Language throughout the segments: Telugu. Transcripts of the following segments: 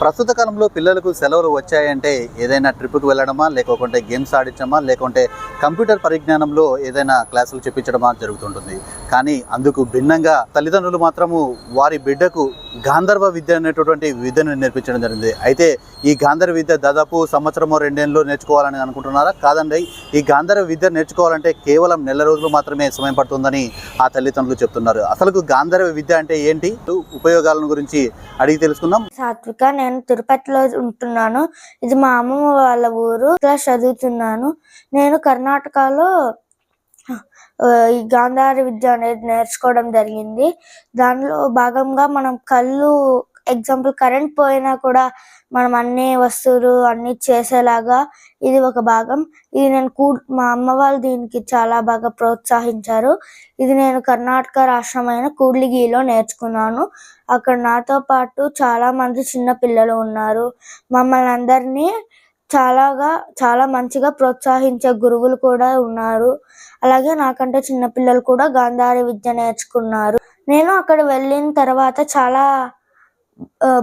ప్రస్తుత కాలంలో పిల్లలకు సెలవులు వచ్చాయంటే ఏదైనా ట్రిప్కి వెళ్ళడమా లేకుంటే గేమ్స్ ఆడించడమా లేకుంటే కంప్యూటర్ పరిజ్ఞానంలో ఏదైనా క్లాసులు చెప్పించడమా జరుగుతుంటుంది. కానీ అందుకు భిన్నంగా తల్లిదండ్రులు మాత్రము వారి బిడ్డకు గాంధర్వ విద్య అనేటటువంటి విద్యను నేర్పించడం జరిగింది. అయితే ఈ గాంధర్వ విద్య దాదాపు సంవత్సరమో రెండేళ్ళు నేర్చుకోవాలని అనుకుంటున్నారా? కాదండి. ఈ గాంధర్వ విద్య నేర్చుకోవాలంటే కేవలం నెల రోజులు మాత్రమే సమయం పడుతుందని ఆ తల్లిదండ్రులు చెప్తున్నారు. అసలు గాంధర్వ విద్య అంటే ఏంటి? ఉపయోగాలను గురించి అడిగి తెలుసుకుందాం. సాత్విక నేను తిరుపతిలో ఉంటున్నాను. ఇది మా అమ్మమ్మ వాళ్ళ ఊరు. క్లాస్ చదువుతున్నాను. నేను కర్ణాటకలో ఈ గాంధారి విద్య అనేది నేర్చుకోవడం జరిగింది. దానిలో భాగంగా మనం కళ్ళు ఎగ్జాంపుల్ కరెంట్ పోయినా కూడా మనం అన్ని వస్తువులు అన్ని చేసేలాగా ఇది ఒక భాగం. ఇది నేను కూ మా అమ్మ వాళ్ళు దీనికి చాలా బాగా ప్రోత్సహించారు. ఇది నేను కర్ణాటక రాష్ట్రమైన కూడ్లిగిలో నేర్చుకున్నాను. అక్కడ నాతో పాటు చాలా మంది చిన్న పిల్లలు ఉన్నారు. మమ్మల్ని అందరినీ చాలాగా చాలా మంచిగా ప్రోత్సహించే గురువులు కూడా ఉన్నారు. అలాగే నాకంటే చిన్న పిల్లలు కూడా గాంధారి విద్య నేర్చుకున్నారు. నేను అక్కడ వెళ్ళిన తర్వాత చాలా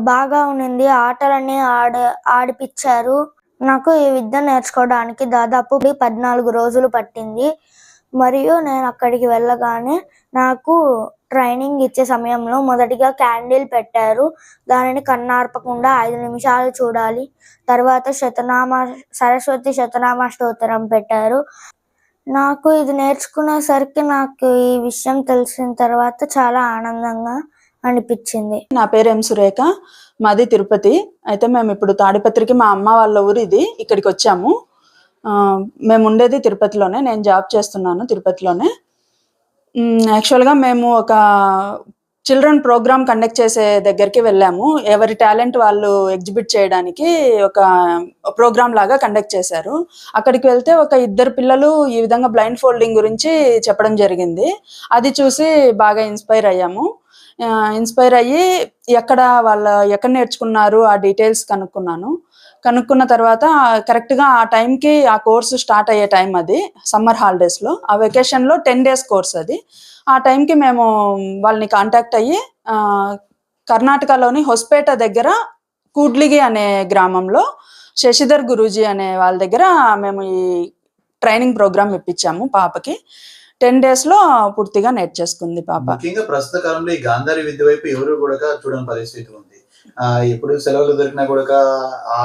బాగా ఉన్నింది ఆటలన్నీ ఆడ ఆడిపించారు నాకు ఈ విద్య నేర్చుకోవడానికి దాదాపు పద్నాలుగు రోజులు పట్టింది. మరియు నేను అక్కడికి వెళ్ళగానే నాకు ట్రైనింగ్ ఇచ్చే సమయంలో మొదటిగా క్యాండిల్ పెట్టారు. దానిని కన్నార్పకుండా ఐదు నిమిషాలు చూడాలి. తర్వాత శతనామ సరస్వతి శతనామ స్తోత్రం పెట్టారు. నాకు ఇది నేర్చుకునేసరికి నాకు ఈ విషయం తెలిసిన తర్వాత చాలా ఆనందంగా అనిపించింది. నా పేరు ఎం సురేఖ మాది తిరుపతి. అయితే మేము ఇప్పుడు తాడిపత్రికి మా అమ్మ వాళ్ళ ఊరు ఇది ఇక్కడికి వచ్చాము. మేము ఉండేది తిరుపతిలోనే నేను జాబ్ చేస్తున్నాను తిరుపతిలోనే. యాక్చువల్గా మేము ఒక చిల్డ్రన్ ప్రోగ్రామ్ కండక్ట్ చేసే దగ్గరికి వెళ్ళాము. ఎవరి టాలెంట్ వాళ్ళు ఎగ్జిబిట్ చేయడానికి ఒక ప్రోగ్రామ్ లాగా కండక్ట్ చేశారు. అక్కడికి వెళ్తే ఒక ఇద్దరు పిల్లలు ఈ విధంగా బ్లైండ్ ఫోల్డింగ్ గురించి చెప్పడం జరిగింది. అది చూసి బాగా ఇన్స్పైర్ అయ్యాము. ఇన్స్పైర్ అయ్యి ఎక్కడ వాళ్ళ ఎక్కడ నేర్చుకున్నారు ఆ డీటెయిల్స్ కనుక్కున్నాను. కనుక్కున్న తర్వాత కరెక్ట్గా ఆ టైంకి ఆ కోర్సు స్టార్ట్ అయ్యే టైం అది సమ్మర్ హాలిడేస్లో ఆ వెకేషన్లో టెన్ డేస్ కోర్స్ అది. ఆ టైంకి మేము వాళ్ళని కాంటాక్ట్ అయ్యి కర్ణాటకలోని హొస్పేట దగ్గర కూడ్లిగి అనే గ్రామంలో శశిధర్ గురూజీ అనే వాళ్ళ దగ్గర మేము ఈ ట్రైనింగ్ ప్రోగ్రామ్ ఇప్పించాము పాపకి. టెన్ డేస్లో పూర్తిగా నేర్చేసుకుంది పాప. ముఖ్యంగా ప్రస్తుత కాలంలో ఈ గాంధారి విద్య వైపు ఎవరు కూడా చూడని పరిస్థితి ఉంది. ఎప్పుడు సెలవులు దొరికినా కూడా ఆ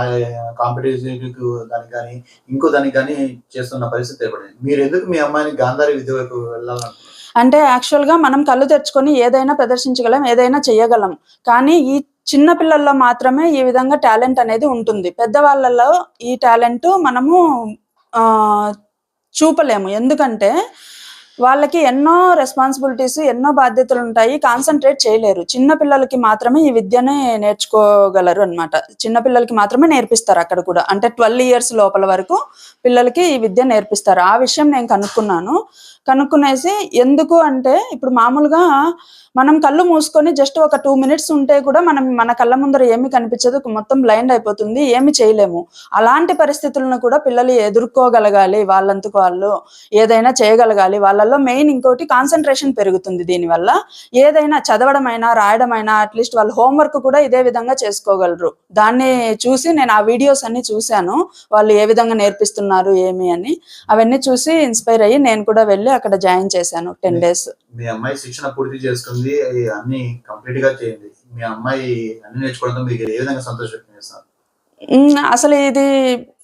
దానికి కానీ ఇంకో దానికి కానీ చేస్తున్న పరిస్థితి ఏర్పడింది. మీరు ఎందుకు మీ అమ్మాయిని గాంధారి విద్య వైపు వెళ్ళాలనుకున్నారు అంటే యాక్చువల్గా మనం కళ్ళు తెరుచుకొని ఏదైనా ప్రదర్శించగలం ఏదైనా చేయగలం. కానీ ఈ చిన్న పిల్లల్లో మాత్రమే ఈ విధంగా టాలెంట్ అనేది ఉంటుంది. పెద్దవాళ్ళలో ఈ టాలెంట్ మనము ఆ, చూపలేము. ఎందుకంటే వాళ్ళకి ఎన్నో రెస్పాన్సిబిలిటీస్ ఎన్నో బాధ్యతలు ఉంటాయి కాన్సన్ట్రేట్ చేయలేరు. చిన్న పిల్లలకి మాత్రమే ఈ విద్యని నేర్చుకోగలరు అనమాట చిన్న పిల్లలకి మాత్రమే నేర్పిస్తారు అక్కడ కూడా. అంటే ట్వెల్వ్ ఇయర్స్ లోపల వరకు పిల్లలకి ఈ విద్య నేర్పిస్తారు. ఆ విషయం నేను కనుక్కున్నాను. కనుక్కునేసి ఎందుకు అంటే ఇప్పుడు మామూలుగా మనం కళ్ళు మూసుకొని జస్ట్ ఒక టూ మినిట్స్ ఉంటే కూడా మనం మన కళ్ళ ముందర ఏమి కనిపించదు. మొత్తం బ్లైండ్ అయిపోతుంది. ఏమి చేయలేము. అలాంటి పరిస్థితులను కూడా పిల్లలు ఎదుర్కోగలగాలి. వాళ్ళంతకు వాళ్ళు ఏదైనా చేయగలగాలి. వాళ్ళల్లో మెయిన్ ఇంకోటి కాన్సన్ట్రేషన్ పెరుగుతుంది దీనివల్ల. ఏదైనా చదవడమైనా రాయడమైనా అట్లీస్ట్ వాళ్ళ హోంవర్క్ కూడా ఇదే విధంగా చేసుకోగలరు. దాన్ని చూసి నేను ఆ వీడియోస్ అన్ని చూశాను. వాళ్ళు ఏ విధంగా నేర్పిస్తున్నారు ఏమి అని. అవన్నీ చూసి ఇన్స్పైర్ అయ్యి నేను కూడా వెళ్ళి అక్కడ జాయిన్ చేశాను టెన్ డేస్ మీ అమ్మాయి శిక్షణ పూర్తి చేసుకుంది అన్ని కంప్లీట్గా చేయండి. మీ అమ్మాయి అన్ని నేర్చుకోవడంతో మీకు ఏ విధంగా సంతోషం అసలు ఇది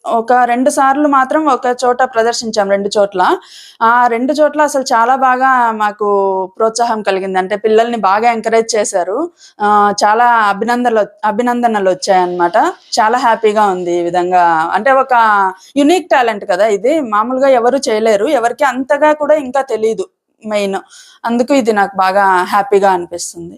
ఒక రెండు సార్లు మాత్రం ఒక చోట ప్రదర్శించాం రెండు చోట్ల. ఆ రెండు చోట్ల అసలు చాలా బాగా మాకు ప్రోత్సాహం కలిగింది. అంటే పిల్లల్ని బాగా ఎంకరేజ్ చేశారు. చాలా అభినందనలు అభినందనలు వచ్చాయన్నమాట. చాలా హ్యాపీగా ఉంది ఈ విధంగా. అంటే ఒక యునిక్ టాలెంట్ కదా ఇది. మామూలుగా ఎవరు చేయలేరు. ఎవరికి అంతగా కూడా ఇంకా తెలియదు మెయిన్. అందుకు ఇది నాకు బాగా హ్యాపీగా అనిపిస్తుంది.